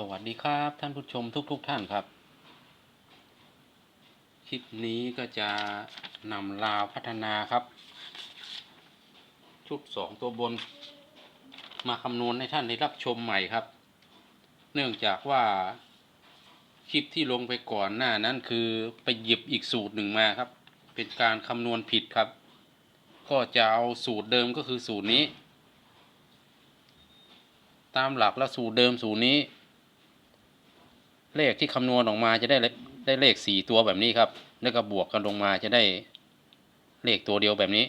สวัสดีครับท่านผู้ชมทุกๆทท่านครับ คลิปนี้ก็จะนำลาวพัฒนาครับ ชุดสองตัวบน มาคำนวณให้ท่านได้รับชมใหม่ครับ เนื่องจากว่า คลิปที่ลงไปก่อนหน้านั้นคือไปหยิบอีกสูตรหนึ่งมาครับ เป็นการคำนวณผิดครับ ก็จะเอาสูตรเดิมก็คือสูตรนี้ ตามหลักแล้วสูตรเดิมสูตรนี้ เลขที่คำนวณออกมาจะได้เลได้เลขสี่ตัวแบบนี้ครับ แล้วก็บวกกันลงมาจะได้เลขตัวเดียวแบบนี้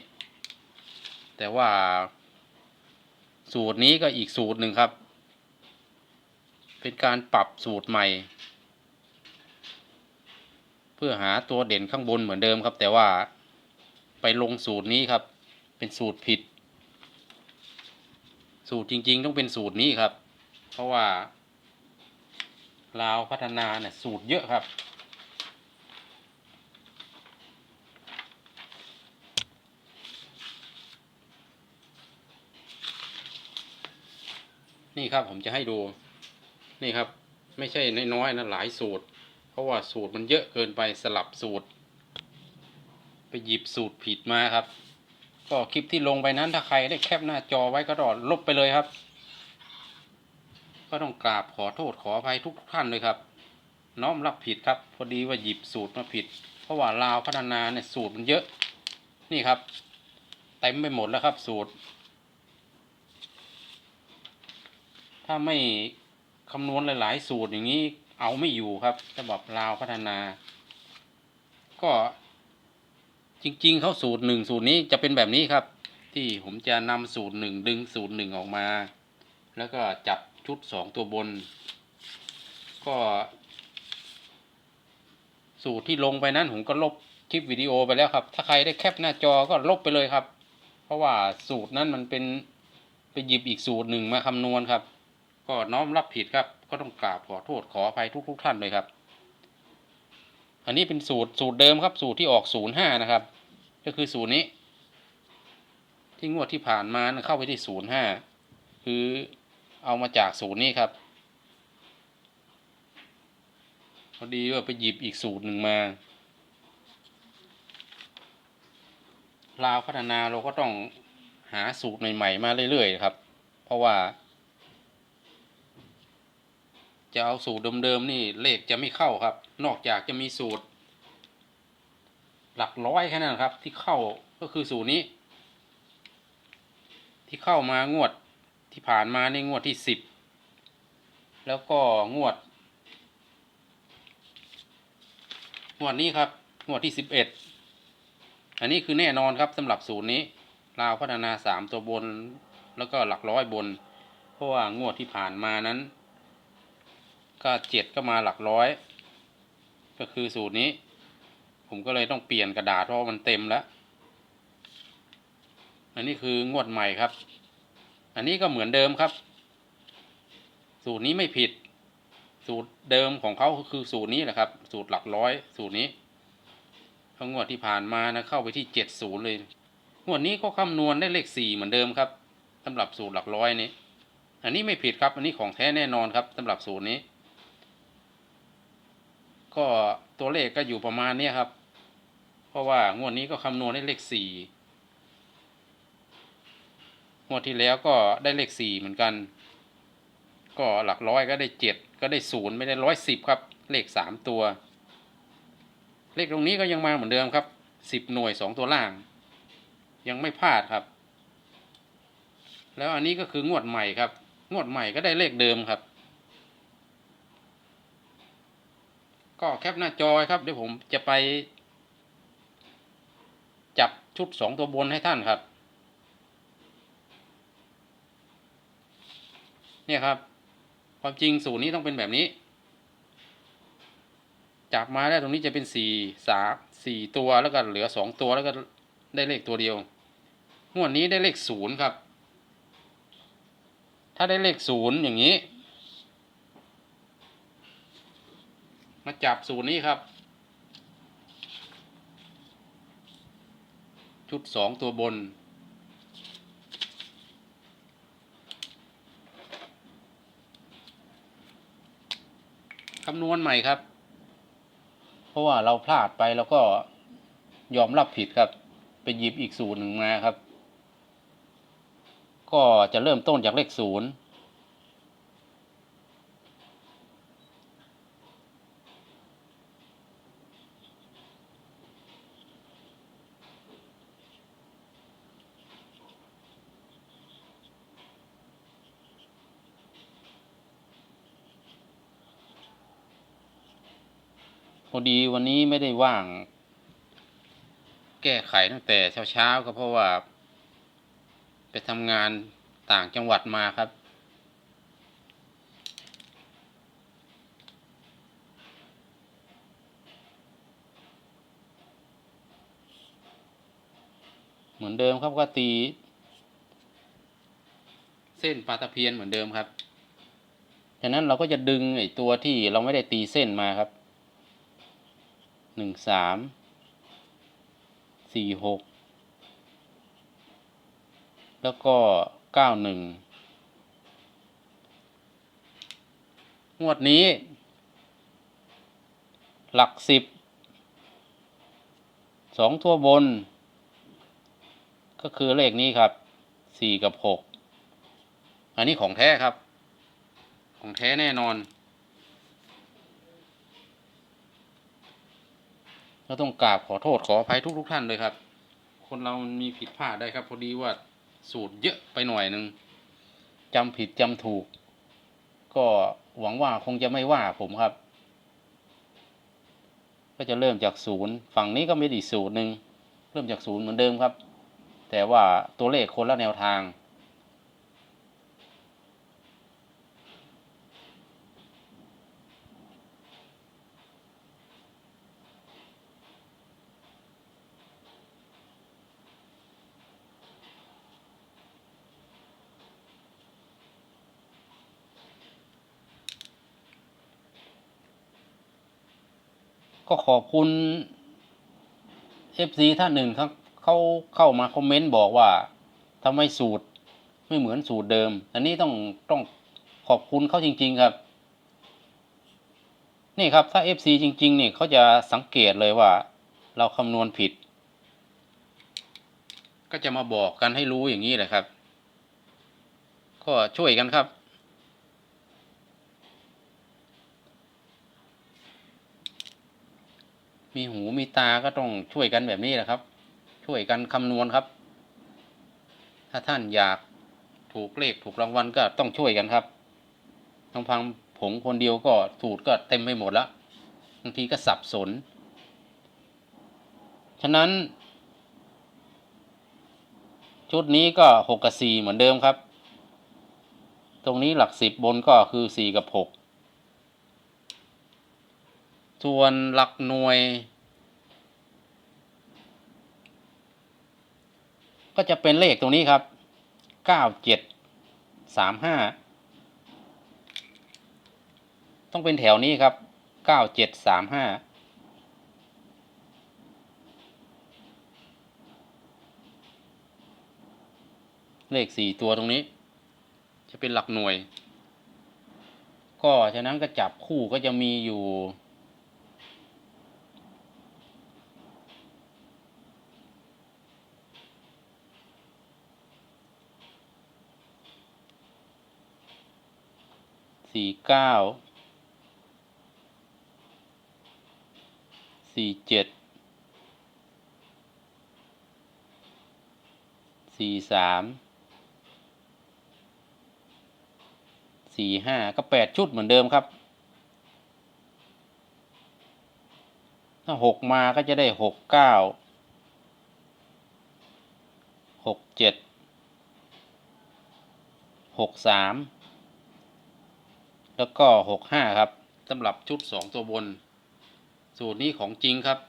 แต่ว่า สูตรนี้ก็อีกสูตรหนึ่งครับ เป็นการปรับสูตรใหม่ เพื่อหาตัวเด่นข้างบนเหมือนเดิมครับ แต่ว่าไปลงสูตรนี้ครับ เป็นสูตรผิด สูตรจริง ๆ ต้องเป็นสูตรนี้ครับ เพราะว่า ลาวพัฒนาเนี่ยสูตรเยอะครับ นี่ครับผมจะให้ดู นี่ครับ ไม่ใช่น้อยๆนะหลายสูตร เพราะว่าสูตรมันเยอะเกินไปสลับสูตร ไปหยิบสูตรผิดมาครับ ก็คลิปที่ลงไปนั้นถ้าใครได้แคปหน้าจอไว้ก็รอลบไปเลยครับ ก็ต้องกราบขอโทษขออภัยทุกท่านเลยครับ น้อมรับผิดครับพอดีว่าหยิบสูตรมาผิด เพราะว่าลาวพัฒนาเนี่ยสูตรมันเยอะ นี่ครับเต็มไปหมดแล้วครับ สูตร ถ้าไม่คำนวณหลาย ๆ สูตรอย่างนี้เอาไม่อยู่ครับฉบับลาวพัฒนา ก็จริง ๆ เขาสูตรหนึ่งสูตรนี้จะเป็นแบบนี้ครับ ที่ผมจะนำสูตรหนึ่งดึงสูตรหนึ่งออกมา แล้วก็จับ ชุดสองตัวบน ก็ สูตรที่ลงไปนั้นผมก็ลบคลิปวิดีโอไปแล้วครับ ถ้าใครได้แคปหน้าจอก็ลบไปเลยครับ เพราะว่าสูตรนั้นมันเป็นไปหยิบอีกสูตรหนึ่งมาคำนวณครับ ก็น้อมรับผิดครับ ก็ต้องกราบขอโทษขออภัยทุกๆทท่านเลยครับ อันนี้เป็นสูตรสูตรเดิมครับ สูตรที่ออกศูนย์ห้านะครับ ก็คือสูตรนี้ ที่งวดที่ผ่านมาเข้าไปที่ศูนย์ห้าคือ เอามาจากศูนย์นี้ครับ พอดีว่าไปหยิบอีกสูตรหนึ่งมาลาวพัฒนาเราก็ต้องหาสูตรใหม่ๆมาเรื่อยๆครับ เพราะว่า จะเอาสูตรเดิมๆนี่เลขจะไม่เข้าครับ นอกจากจะมีสูตร หลักร้อยแค่นั้นครับ ที่เข้าก็คือสูตรนี้ ที่เข้ามางวด ที่ผ่านมาในงวดที่สิบแล้วก็งวด งวดนี้ครับงวดที่สิบเอ็ดอันนี้คือแน่นอนครับสำหรับสูตรนี้ลาวพัฒนาสามตัวบน แล้วก็หลักร้อยบน เพราะว่างวดที่ผ่านมานั้น ก็เจ็ดก็มาหลักร้อย ก็คือสูตรนี้ ผมก็เลยต้องเปลี่ยนกระดาษเพราะมันเต็มแล้ว อันนี้คืองวดใหม่ครับ อันนี้ก็เหมือนเดิมครับ สูตรนี้ไม่ผิด สูตรเดิมของเขาคือสูตรนี้แหละครับ สูตรหลักร้อย สูตรนี้พองวดที่ผ่านมานะเข้าไปที่เจ็ดศูนย์เลยงวดนี้ก็คำนวณได้เลขสี่เหมือนเดิมครับสำหรับสูตรหลักร้อยนี้ อันนี้ไม่ผิดครับ อันนี้ของแท้แน่นอนครับสำหรับสูตรนี้ ก็ตัวเลขก็อยู่ประมาณนี้ครับ เพราะว่างวดนี้ก็คำนวณได้เลขสี่ งวดที่แล้วก็ได้เลขสี่เหมือนกัน ก็หลักร้อยก็ได้เจ็ดก็ได้ศูนย์ไม่ได้ร้อยสิบครับ เลขสามตัว เลขตรงนี้ก็ยังมาเหมือนเดิมครับสิบหน่วยสองตัวล่าง ยังไม่พลาดครับ แล้วอันนี้ก็คืองวดใหม่ครับ งวดใหม่ก็ได้เลขเดิมครับ ก็แคปหน้าจอครับเดี๋ยวผมจะไป จับชุดสองตัวบนให้ท่านครับ เนี่ยครับ ความจริงสูตรนี้ต้องเป็นแบบนี้ จับมาแล้วตรงนี้จะเป็นสี่สามสี่ตัวแล้วก็เหลือสองตัวแล้วก็ได้เลขตัวเดียวงวดนี้ได้เลขศูนย์ครับ ถ้าได้เลขศูนย์อย่างนี้ มาจับศูนย์นี้ครับ ชุดสองตัวบน คำนวณใหม่ครับ เพราะว่าเราพลาดไปแล้วก็ยอมรับผิดครับ ไปหยิบอีกสูตรหนึ่งมาครับ ก็จะเริ่มต้นจากเลขศูนย์ พอดีวันนี้ไม่ได้ว่าง แก้ไขตั้งแต่เช้าๆก็เพราะว่า ไปทำงานต่างจังหวัดมาครับ เหมือนเดิมครับก็ตี เส้นปลาตะเพียนเหมือนเดิมครับ จากนั้นเราก็จะดึงไอ้ตัวที่เราไม่ได้ตีเส้นมาครับ หนึ่งสามสี่หกแล้วก็เก้าหนึ่งงวดนี้ หลักสิบสองตัวบน ก็คือเลขนี้ครับสี่กับหกอันนี้ของแท้ครับ ของแท้แน่นอน ก็ต้องกราบขอโทษขออภัยทุกทุกท่านเลยครับ คนเรามันมีผิดพลาดได้ครับ พอดีว่าสูตรเยอะไปหน่อยหนึ่งจำผิดจำถูก ก็หวังว่าคงจะไม่ว่าผมครับ ก็จะเริ่มจากศูนย์ฝั่งนี้ก็มีอีกสูตรหนึ่งเริ่มจากศูนย์เหมือนเดิมครับ แต่ว่าตัวเลขคนละแนวทาง ก็ขอบคุณ FC ท่านหนึ่งครับเขาเข้ามาคอมเมนต์บอกว่าทำไมสูตรไม่เหมือนสูตรเดิม อันนี้ต้องต้องขอบคุณเขาจริง ๆครับ นี่ครับถ้า FC จริง ๆ เนี่ยเขาจะสังเกตเลยว่า เราคำนวณผิด ก็จะมาบอกกันให้รู้อย่างนี้แหละครับ ก็ช่วยกันครับ มีหูมีตาก็ต้องช่วยกันแบบนี้แหละครับ ช่วยกันคำนวณครับ ถ้าท่านอยากถูกเลขถูกรางวัลก็ต้องช่วยกันครับทั้งพังผมคนเดียวก็สูตรก็เต็มไปหมดแล้วบางทีก็สับสน ฉะนั้น ชุดนี้ก็หกกับสี่เหมือนเดิมครับ ตรงนี้หลักสิบบนก็คือสี่กับหก ส่วนหลักหน่วย ก็จะเป็นเลขตรงนี้ครับเก้าเจ็ดสามห้าต้องเป็นแถวนี้ครับเก้าเจ็ดสามห้าเลขสี่ตัวตรงนี้ จะเป็นหลักหน่วย ก็ฉะนั้นก็จับคู่ก็จะมีอยู่ สี่เก้าสี่เจ็ดสี่สามสี่ห้าก็แปดชุดเหมือนเดิมครับ ถ้าหกมาก็จะได้หกเก้าหกเจ็ดหกสาม แล้วก็หกห้าครับสำหรับชุดสองตัวบน สูตรนี้ของจริงครับ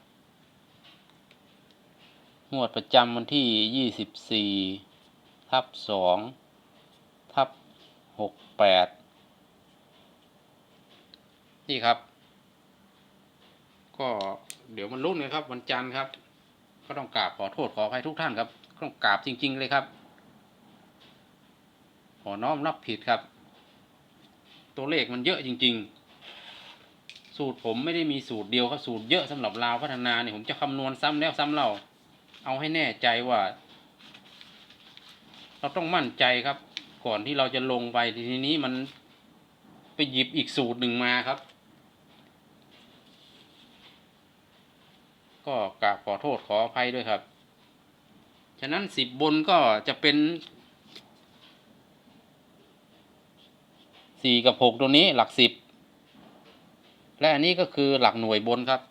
งวดประจำวันที่ยี่สิบสี่ทับสองทับหกแปดนี่ครับ ก็เดี๋ยวมันรุ่นเลยครับ วันจันทร์ครับ ก็ต้องกราบขอโทษขออภัยทุกท่านครับ ต้องกราบจริง ๆ เลยครับ ขอน้อมรับผิดครับ ตัวเลขมันเยอะจริง ๆ สูตรผมไม่ได้มีสูตรเดียวครับสูตรเยอะสำหรับลาวพัฒนาเนี่ยผมจะคำนวณซ้ำแล้วซ้ำเล่า เอาให้แน่ใจว่า เราต้องมั่นใจครับ ก่อนที่เราจะลงไปทีนี้มันไปหยิบอีกสูตรหนึ่งมาครับ ก็กราบขอโทษขออภัยด้วยครับ ฉะนั้นสิบบนก็จะเป็น สี่กับหกตัวนี้หลักสิบและอันนี้ก็คือหลักหน่วยบนครับ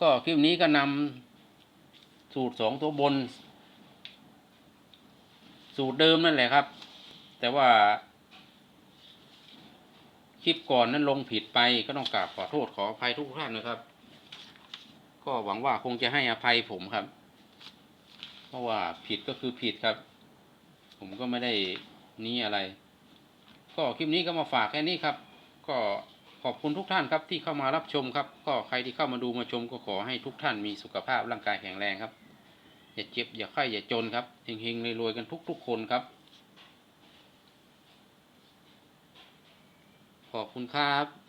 ก็คลิปนี้ก็นำสูตรสองตัวบน สูตรเดิมนั่นแหละครับ แต่ว่า คลิปก่อนนั้นลงผิดไปก็ต้องกราบขอโทษขออภัยทุกท่านนะครับ ก็หวังว่าคงจะให้อภัยผมครับ เพราะว่าผิดก็คือผิดครับ ผมก็ไม่ได้นี้อะไร ก็คลิปนี้ก็มาฝากแค่นี้ครับ ก็ขอบคุณทุกท่านครับที่เข้ามารับชมครับ ก็ใครที่เข้ามาดูมาชมก็ขอให้ทุกท่านมีสุขภาพร่างกายแข็งแรงครับ อย่าเจ็บอย่าไข้อย่าจนครับเฮงๆรวยๆกันทุกๆ คนครับ ขอบคุณครับ